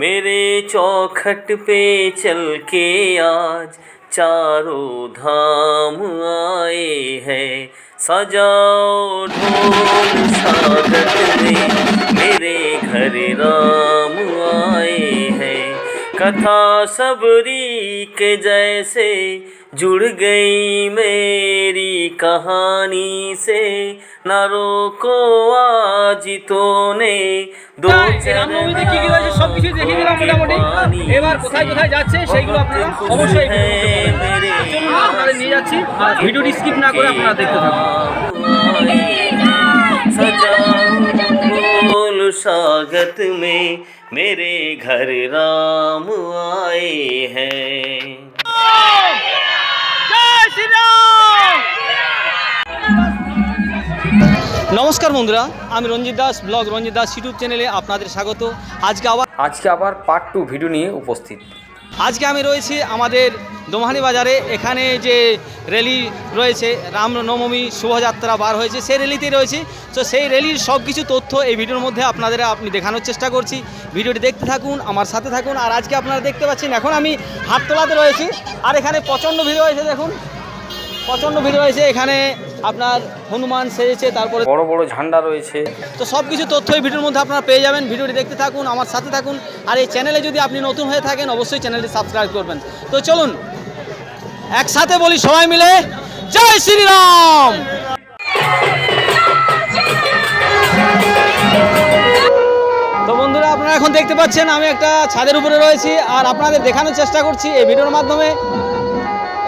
मेरे चौखट पे चल के आज चारों धाम आए हैं। सजाओ ढोल स्वागत में मेरे घर राम आए कथा सबरी के जैसे जुड़ गई मेरी कहानी से न रोको आज तो ने दो এই রামনবমীতে কি কি রয়েছে সব কিছু দেখিয়ে দিলাম মোটামুটি এবার কোথায় কোথায় যাচ্ছে সেইগুলো আপনারা অবশ্যই এই ভিডিওর মধ্যে পাবেন। চলুন আপনাদের নিয়ে যাচ্ছি আর ভিডিওটি স্কিপ না করে আপনারা দেখতে থাকুন बोल स्वागत में मेरे घर राम आए हैं নমস্কার বন্ধুরা আমি রঞ্জিত দাস ব্লগ রঞ্জিত দাস ইউটিউব চ্যানেলে আপনাদের স্বাগত আজকে আবার আজকে আবার পার্ট টু ভিডিও নিয়ে উপস্থিত আজকে আমি রয়েছি আমাদের দোমাহানি বাজারে। এখানে যে র্যালি রয়েছে, রামনবমী শোভাযাত্রা বার হয়েছে, সেই র্যালিতেই রয়েছি। তো সেই র্যালির সব কিছু তথ্য এই ভিডিওর মধ্যে আপনাদের আপনি দেখানোর চেষ্টা করছি। ভিডিওটি দেখতে থাকুন, আমার সাথে থাকুন, আর আজকে আপনারা দেখতে পাচ্ছেন, এখন আমি হাততলাতে রয়েছি। আর এখানে প্রচণ্ড ভিড় হয়েছে দেখুন। প্রচণ্ড ভিড় হয়েছে এখানে আপনার হনুমান সেজেছে তারপরে বড় বড় ঝান্ডা রয়েছে। তো সব কিছু তথ্য এই ভিডিওর মধ্যে আপনারা পেয়ে যাবেন। ভিডিওটি দেখতে থাকুন আমার সাথে থাকুন। আর এই চ্যানেলে যদি আপনি নতুন হয়ে থাকেন অবশ্যই চ্যানেলটি সাবস্ক্রাইব করবেন। তো চলুন একসাথে বলি সবাই মিলে জয় শ্রীরাম! তো বন্ধুরা আপনারা এখন দেখতে পাচ্ছেন আমি একটা ছাদের উপরে রয়েছি আর আপনাদের দেখানোর চেষ্টা করছি এই ভিডিওর মাধ্যমে।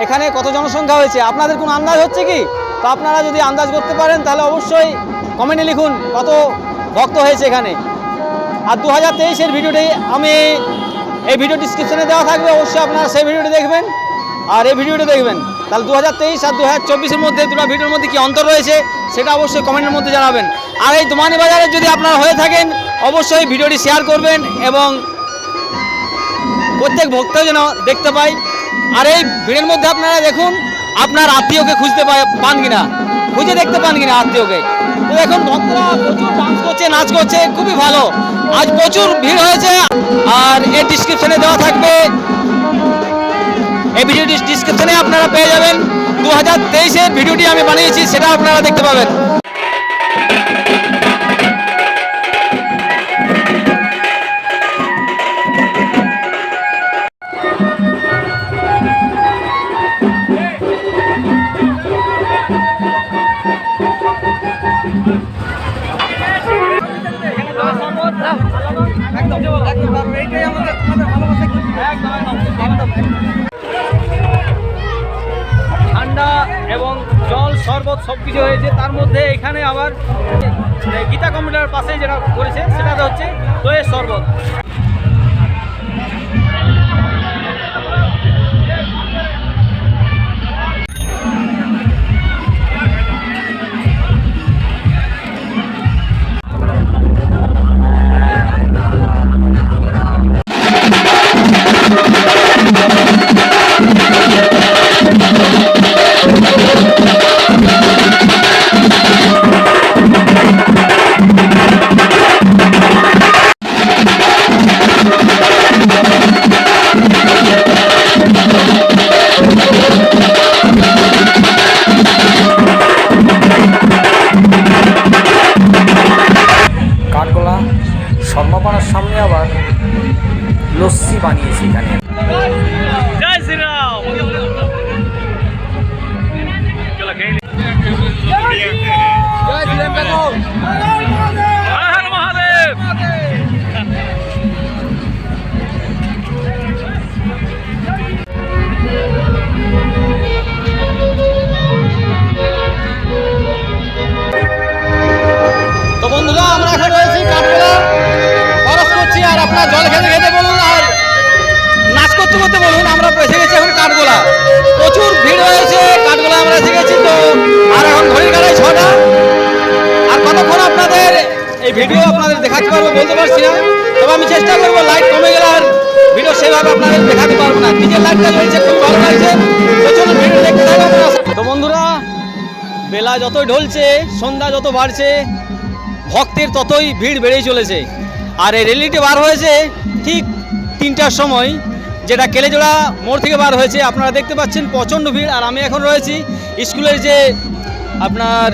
এখানে কত জনসংখ্যা হয়েছে? আপনাদের কোনো আন্দাজ হচ্ছে কি? তো আপনারা যদি আন্দাজ করতে পারেন, তাহলে অবশ্যই কমেন্টে লিখুন কত ভক্ত হয়েছে এখানে। আর দু হাজার তেইশের ভিডিওটি আমি এই ভিডিও ডিসক্রিপশনে দেওয়া থাকবে, অবশ্যই আপনারা সেই ভিডিওটি দেখবেন। আর এই ভিডিওটি দেখবেন। তাহলে দু হাজার তেইশ আর দু হাজার চব্বিশের মধ্যে দুটো ভিডিওর মধ্যে কি অন্তর রয়েছে, সেটা অবশ্যই কমেন্টের মধ্যে জানাবেন। আর এই দোমানি বাজারে যদি আপনারা হয়ে থাকেন, অবশ্যই ভিডিওটি শেয়ার করবেন এবং প্রত্যেক ভক্ত যেন দেখতে পাই। আর এই ভিড়ের মধ্যে আপনারা দেখুন আপনার আত্মীয়কে খুঁজতে পান কিনা? খুঁজে দেখতে পান কিনা আত্মীয়কে? তো এখন ভক্তরা প্রচুর ডান্স করছে, নাচ করছে, খুবই ভালো। আজ প্রচুর ভিড় হয়েছে। আর এর ডিসক্রিপশনে দেওয়া থাকবে। এই ভিডিওটি ডিসক্রিপশনে আপনারা পেয়ে যাবেন। দু হাজার তেইশের ভিডিওটি আমি বানিয়েছি সেটা আপনারা দেখতে পাবেন। কিছু হয়েছে, তার মধ্যে এখানে আবার গীতা কম্পিউটার পাশে যেটা করেছে, সেটাতে হচ্ছে দইয়ের শরবত। বন্ধুরা আমরা এখন রয়েছি কাঠগোলা খরচ করছি আর আপনার জল খেতে খেতে বলুন আর নাচ করতে করতে বলুন, আমরা এসে গেছি এখন কাঠগোলা। প্রচুর ভিড় হয়েছে, কাঠগোলা আমরা এসে গেছি তো। আর এখন ঘড়ির কাটায় ছটা। আর কতক্ষণ আপনাদের এই ভিডিও আপনাদের দেখাতে পারব বলতে পারছি না। তবে আমি চেষ্টা করব লাইট কমে গেলে আর ভিডিও সেভাবে আপনাদের দেখাতে পারব না। নিজের লাইটটা রয়েছে, খুব ভালো লাগছে। চলুন ভিডিও দেখতে থাকব তো বন্ধুরা, বেলা যতই ঢলছে, সন্ধ্যা যত বাড়ছে ভক্তের ততই ভিড় বেড়েই চলেছে। আর এই র্যালিটি বার হয়েছে ঠিক তিনটার সময়, যেটা কেলেজোড়া মোড় থেকে বার হয়েছে। আপনারা দেখতে পাচ্ছেন প্রচণ্ড ভিড়। আর আমি এখন রয়েছি স্কুলের যে আপনার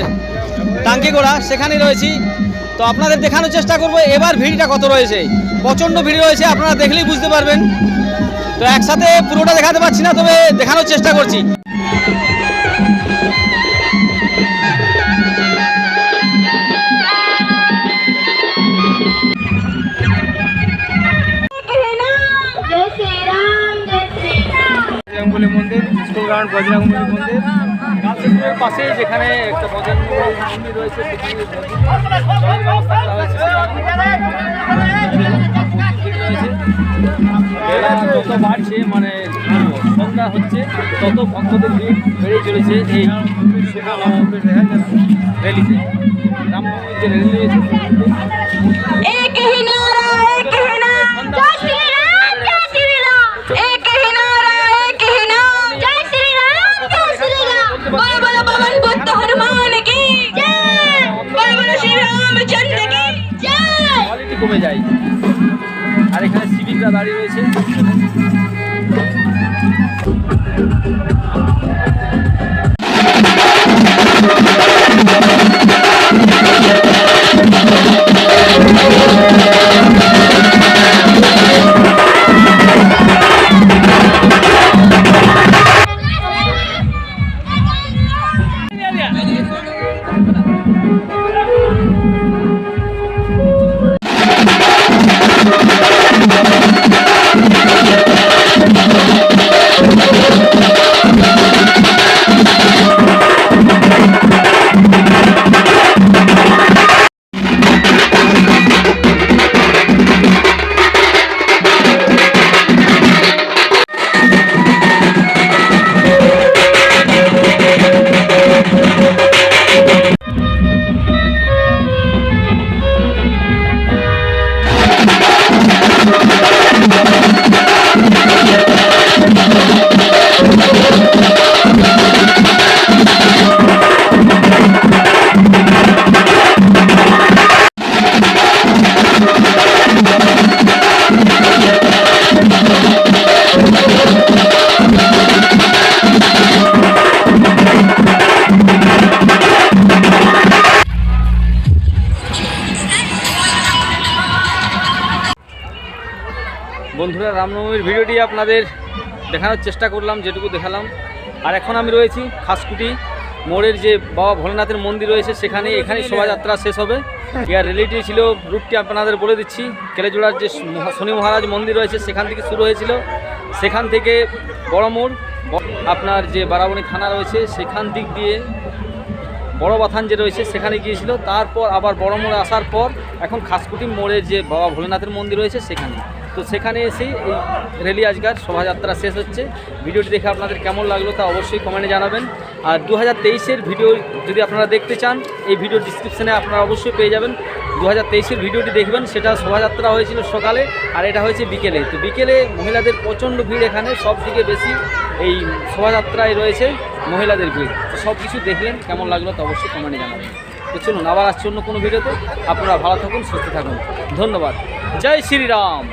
টাঙ্কিগোড়া সেখানে রয়েছি। তো আপনাদের দেখানোর চেষ্টা করব, এবার ভিড়টা কত রয়েছে? প্রচণ্ড ভিড় রয়েছে, আপনারা দেখলেই বুঝতে পারবেন। তো একসাথে পুরোটা দেখাতে পারছি না, তবে দেখানোর চেষ্টা করছি। বজরঙ্গলী মন্দির, স্কুল গ্রাউন্ড বজরঙ্গলী মন্দির। গার্লস পাশে যেখানে একটা বজরঙ্গলী মন্দির রয়েছে। বেলা যত বাড়ছে মানে সন্ধ্যা হচ্ছে, তত ভক্তদের ভিড় বেড়ে চলেছে এই র্যালিতে রামনবমীর যে র্যালি রয়েছে বন্ধুরা, রামনবমীর ভিডিওটি আপনাদের দেখানোর চেষ্টা করলাম, যেটুকু দেখালাম। আর এখন আমি রয়েছি খাসকুটি মোড়ের যে বাবা ভোলেনাথের মন্দির রয়েছে সেখানে এখানেই শোভাযাত্রা শেষ হবে। ইয়ার রিলেটিভ ছিল রুটটি আপনাদের বলে দিচ্ছি, কেলেজোড়ার যে শনি মহারাজ মন্দির রয়েছে, সেখান থেকে শুরু হয়েছিল। সেখান থেকে বড় মোড়, আপনার যে বারাবণী থানা রয়েছে, সেখান দিক দিয়ে বড় বাথান যে রয়েছে, সেখানে গিয়েছিল। তারপর আবার বড় মোড়ে আসার পর এখন খাসকুটি মোড়ে যে বাবা ভোলেনাথের মন্দির রয়েছে, সেখানে। তো সেখানে এসেই এই রেলি আজকার শোভাযাত্রা শেষ হচ্ছে। ভিডিওটি দেখে আপনাদের কেমন লাগল তা অবশ্যই কমেন্টে জানাবেন। আর দু হাজার ভিডিও যদি আপনারা দেখতে চান, এই ভিডিও ডিসক্রিপশানে আপনারা অবশ্যই পেয়ে যাবেন। দু হাজার ভিডিওটি দেখবেন, সেটা শোভাযাত্রা হয়েছিল সকালে, আর এটা হয়েছে বিকেলে। তো বিকেলে মহিলাদের প্রচণ্ড ভিড় এখানে সব থেকে বেশি এই শোভাযাত্রায় রয়েছে মহিলাদের ভিড়। তো সব কিছু দেখলেন, কেমন লাগল তো অবশ্যই কমেন্টে জানাবেন। তো চলুন, আবার আসছে অন্য কোনো ভিডিওতে। আপনারা ভালো থাকুন, সুস্থ থাকুন। ধন্যবাদ। জয় শ্রীরাম।